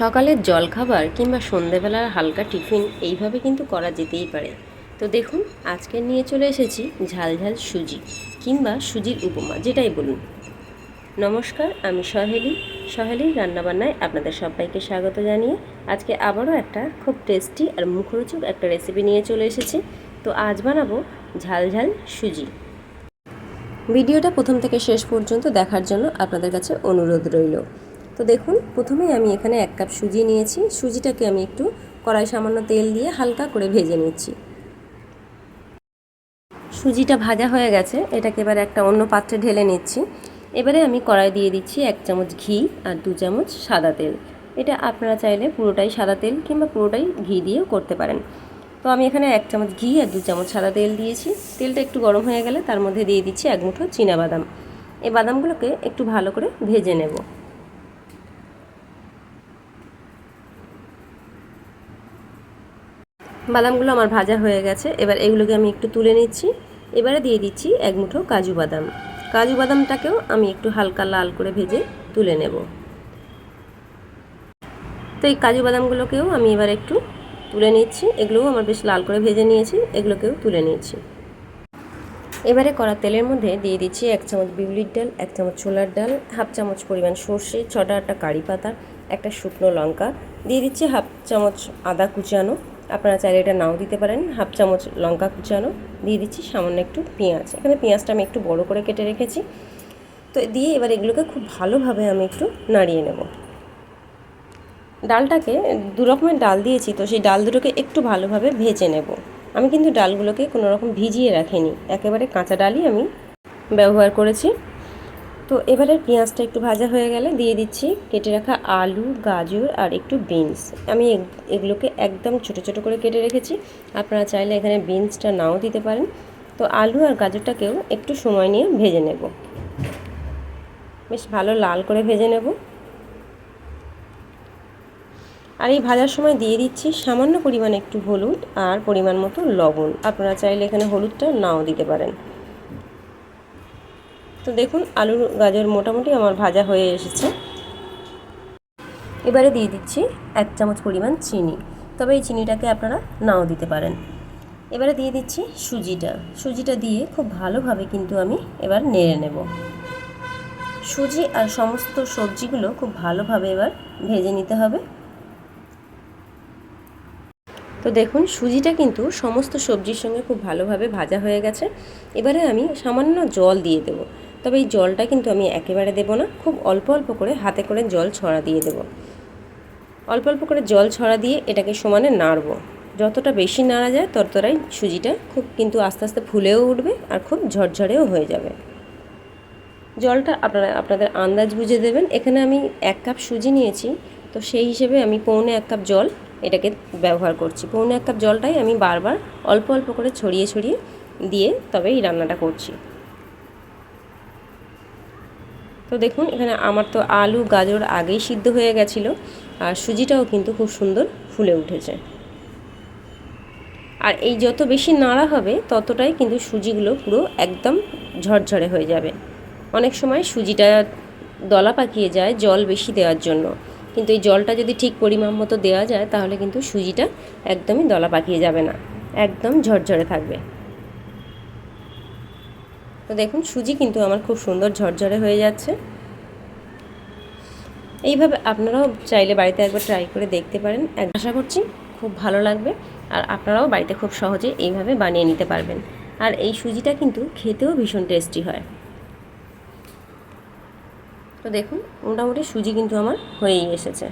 সকালের জলখাবার কিংবা সন্ধেবেলার হালকা টিফিন এইভাবে কিন্তু করা যেতেই পারে। তো দেখুন, আজকে নিয়ে চলে এসেছি ঝাল ঝাল সুজি কিংবা সুজির উপমা, যেটাই বলুন। নমস্কার, আমি সহেলি। সহেলির রান্নাবান্নায় আপনাদের সবাইকে স্বাগত জানিয়ে আজকে আবারও একটা খুব টেস্টি আর মুখরোচক একটা রেসিপি নিয়ে চলে এসেছি। তো আজ বানাবো ঝাল ঝাল সুজি। ভিডিওটা প্রথম থেকে শেষ পর্যন্ত দেখার জন্য আপনাদের কাছে অনুরোধ রইল। তো দেখুন, প্রথমেই আমি এখানে এক কাপ সুজি নিয়েছি। সুজিটাকে আমি একটু কড়াই সামান্য তেল দিয়ে হালকা করে ভেজে নিচ্ছি। সুজিটা ভাজা হয়ে গেছে। এটাকে এবার একটা অন্য পাত্রে ঢেলে নিচ্ছি। এবারে আমি কড়াই দিয়ে দিচ্ছি এক চামচ ঘি আর দু চামচ সাদা তেল। এটা আপনারা চাইলে পুরোটাই সাদা তেল কিংবা পুরোটাই ঘি দিয়েও করতে পারেন। তো আমি এখানে এক চামচ ঘি আর দু চামচ সাদা তেল দিয়েছি। তেলটা একটু গরম হয়ে গেলে তার মধ্যে দিয়ে দিচ্ছি এক মুঠো বাদাম। এই বাদামগুলোকে একটু ভালো করে ভেজে নেব। বাদামগুলো আমার ভাজা হয়ে গেছে। এবার এগুলোকে আমি একটু তুলে নিচ্ছি। এবারে দিয়ে দিচ্ছি এক মুঠো কাজু বাদাম। কাজু বাদামটাকেও আমি একটু হালকা লাল করে ভেজে তুলে নেব। তো এই কাজু বাদামগুলোকেও আমি এবার একটু তুলে নিচ্ছি। এগুলোও আমার বেশ লাল করে ভেজে নিয়েছি। এগুলোকেও তুলে নিচ্ছি। এবারে কড়া তেলের মধ্যে দিয়ে দিচ্ছি এক চামচ বিউলির ডাল, এক চামচ ছোলার ডাল, হাফ চামচ পরিমাণ সর্ষে, ছটা আটটা কারি পাতা, একটা শুকনো লঙ্কা। দিয়ে দিচ্ছি হাফ চামচ আদা কুচানো। আপনারা চাইলে এটা নাও দিতে পারেন। হাফ চামচ লঙ্কা কুচানো, দিয়ে দিচ্ছি সামান্য একটু পেঁয়াজ। এখানে পেঁয়াজটা আমি একটু বড় করে কেটে রেখেছি। তো দিয়ে এবার এগুলোকে খুব ভালোভাবে আমি একটু নাড়িয়ে নেব। ডালটাকে দু রকমের ডাল দিয়েছি, তো সেই ডাল দুটোকে একটু ভালোভাবে ভেজে নেব। আমি কিন্তু ডালগুলোকে কোনো রকম ভিজিয়ে রাখিনি। একেবারে কাঁচা ডালই আমি ব্যবহার করেছি। তো এবারে পেঁয়াজটা একটু ভাজা হয়ে গেলে দিয়ে দিচ্ছি কেটে রাখা আলু, গাজর আর একটু বিনস। আমি এগুলোকে একদম ছোট ছোট করে কেটে রেখেছি। আপনারা চাইলে এখানে বিনসটা নাও দিতে পারেন। তো আলু আর গাজরটাকেও একটু সময় নিয়ে ভেজে নেব। বেশ ভালো লাল করে ভেজে নেব। আর এই ভাজার সময় দিয়ে দিচ্ছি সামান্য পরিমাণ একটু হলুদ আর পরিমাণ মতো লবণ। আপনারা চাইলে এখানে হলুদটা নাও দিতে পারেন। তো দেখুন, আলুর গাজর মোটামুটি আমার ভাজা হয়ে এসেছে। এবারে দিয়ে দিচ্ছি এক চামচ পরিমাণ চিনি। তবে এই চিনিটাকে আপনারা নাও দিতে পারেন। এবারে দিয়ে দিচ্ছি সুজিটা। সুজিটা দিয়ে খুব ভালোভাবে কিন্তু আমি এবার নেড়ে নেব। সুজি আর সমস্ত সবজিগুলো খুব ভালোভাবে এবার ভেজে নিতে হবে। তো দেখুন, সুজিটা কিন্তু সমস্ত সবজির সঙ্গে খুব ভালোভাবে ভাজা হয়ে গেছে। এবারে আমি সামান্য জল দিয়ে দেবো। তবে এই জলটা কিন্তু আমি একেবারে দেবো না। খুব অল্প অল্প করে হাতে করে জল ছড়া দিয়ে দেবো। অল্প অল্প করে জল ছড়া দিয়ে এটাকে সমানে নাড়বো। যতটা বেশি নাড়া যায় ততটাই সুজিটা খুব কিন্তু আস্তে আস্তে ফুলেও উঠবে আর খুব ঝরঝরেও হয়ে যাবে। জলটা আপনারা, আপনাদের আন্দাজ বুঝে দেবেন। এখানে আমি এক কাপ সুজি নিয়েছি, তো সেই হিসেবে আমি পৌনে এক কাপ জল এটাকে ব্যবহার করছি। পৌনে এক কাপ জলটাই আমি বারবার অল্প অল্প করে ছড়িয়ে ছড়িয়ে দিয়ে তবে এই রান্নাটা করছি। তো দেখুন, এখানে আমার তো আলু, গাজর আগেই সিদ্ধ হয়ে গেছিল। আর সুজিটাও কিন্তু খুব সুন্দর ফুলে উঠেছে। আর এই যত বেশি নাড়া হবে, ততটাই কিন্তু সুজিগুলো পুরো একদম ঝরঝরে হয়ে যাবে। অনেক সময় সুজিটা দলা পাকিয়ে যায় জল বেশি দেওয়ার জন্য। কিন্তু এই জলটা যদি ঠিক পরিমাণ মতো দেওয়া যায়, তাহলে কিন্তু সুজিটা একদমই দলা পাকিয়ে যাবে না। একদম ঝরঝরে থাকবে। তো দেখুন, সুজি কিন্তু আমার খুব সুন্দর ঝরঝরে হয়ে যাচ্ছে। এইভাবে আপনারাও চাইলে বাড়িতে একবার ট্রাই করে দেখতে পারেন। এক আশা করছি খুব ভালো লাগবে আর আপনারাও বাড়িতে খুব সহজে এইভাবে বানিয়ে নিতে পারবেন। আর এই সুজিটা কিন্তু খেতেও ভীষণ টেস্টি হয়। তো দেখুন, মোটামুটি সুজি কিন্তু আমার হয়েই এসেছে।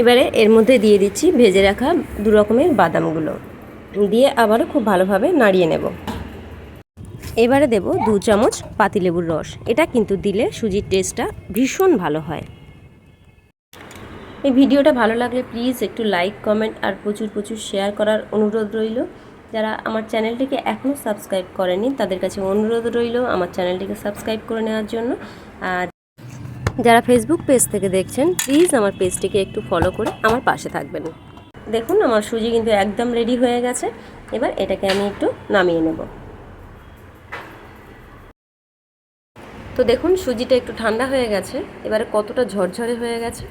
এবারে এর মধ্যে দিয়ে দিচ্ছি ভেজে রাখা দু রকমের বাদামগুলো। দিয়ে আবারও খুব ভালোভাবে নাড়িয়ে নেব। এবারে দেব দু চামচ পাতিলেবুর রস। এটা কিন্তু দিলে সুজির টেস্টটা ভীষণ ভালো হয়। এই ভিডিওটা ভালো লাগলে প্লিজ একটু লাইক কমেন্ট আর প্রচুর প্রচুর শেয়ার করার অনুরোধ রইল। যারা আমার চ্যানেলটিকে এখনও সাবস্ক্রাইব করেনি, তাদের কাছে অনুরোধ রইল আমার চ্যানেলটিকে সাবস্ক্রাইব করে নেওয়ার জন্য। আর যারা ফেসবুক পেজ থেকে দেখছেন প্লিজ আমার পেজটিকে একটু ফলো করে আমার পাশে থাকবেন। দেখুন, আমার সুজি কিন্তু একদম রেডি হয়ে গেছে। এবার এটাকে আমি একটু নামিয়ে নেব। তো দেখুন, সুজিটা একটু ঠান্ডা হয়ে গেছে। এবারে কতটা ঝরঝরে হয়ে গেছে?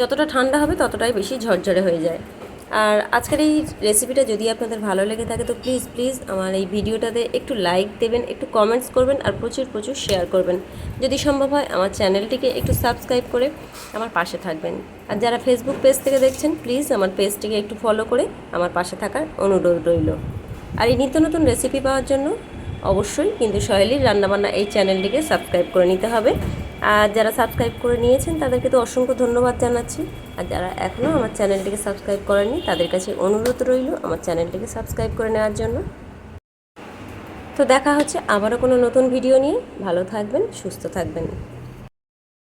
যতটা ঠান্ডা হবে, ততটাই বেশি ঝরঝরে হয়ে যায়। আর আজকের এই রেসিপিটা যদি আপনাদের ভালো লেগে থাকে, তো প্লিজ প্লিজ আমার এই ভিডিওটাতে একটু লাইক দেবেন, একটু কমেন্টস করবেন আর প্রচুর প্রচুর শেয়ার করবেন। যদি সম্ভব হয়, আমার চ্যানেলটিকে একটু সাবস্ক্রাইব করে আমার পাশে থাকবেন। আর যারা ফেসবুক পেজ থেকে দেখছেন প্লিজ আমার পেজটিকে একটু ফলো করে আমার পাশে থাকার অনুরোধ রইল। আর এই নিত্য নতুন রেসিপি পাওয়ার জন্য অবশ্যই কিন্তু সহেলির রান্নাবান্না এই চ্যানেলটিকে সাবস্ক্রাইব করে নিতে হবে। আর যারা সাবস্ক্রাইব করে নিয়েছেন, তাদেরকে তো অসংখ্য ধন্যবাদ জানাচ্ছি। আর যারা এখনও আমার চ্যানেলটিকে সাবস্ক্রাইব করেনি তাদের কাছে অনুরোধ রইল আমার চ্যানেলটিকে সাবস্ক্রাইব করে নেওয়ার জন্য। তো দেখা হচ্ছে আবারও কোনো নতুন ভিডিও নিয়ে। ভালো থাকবেন, সুস্থ থাকবেন।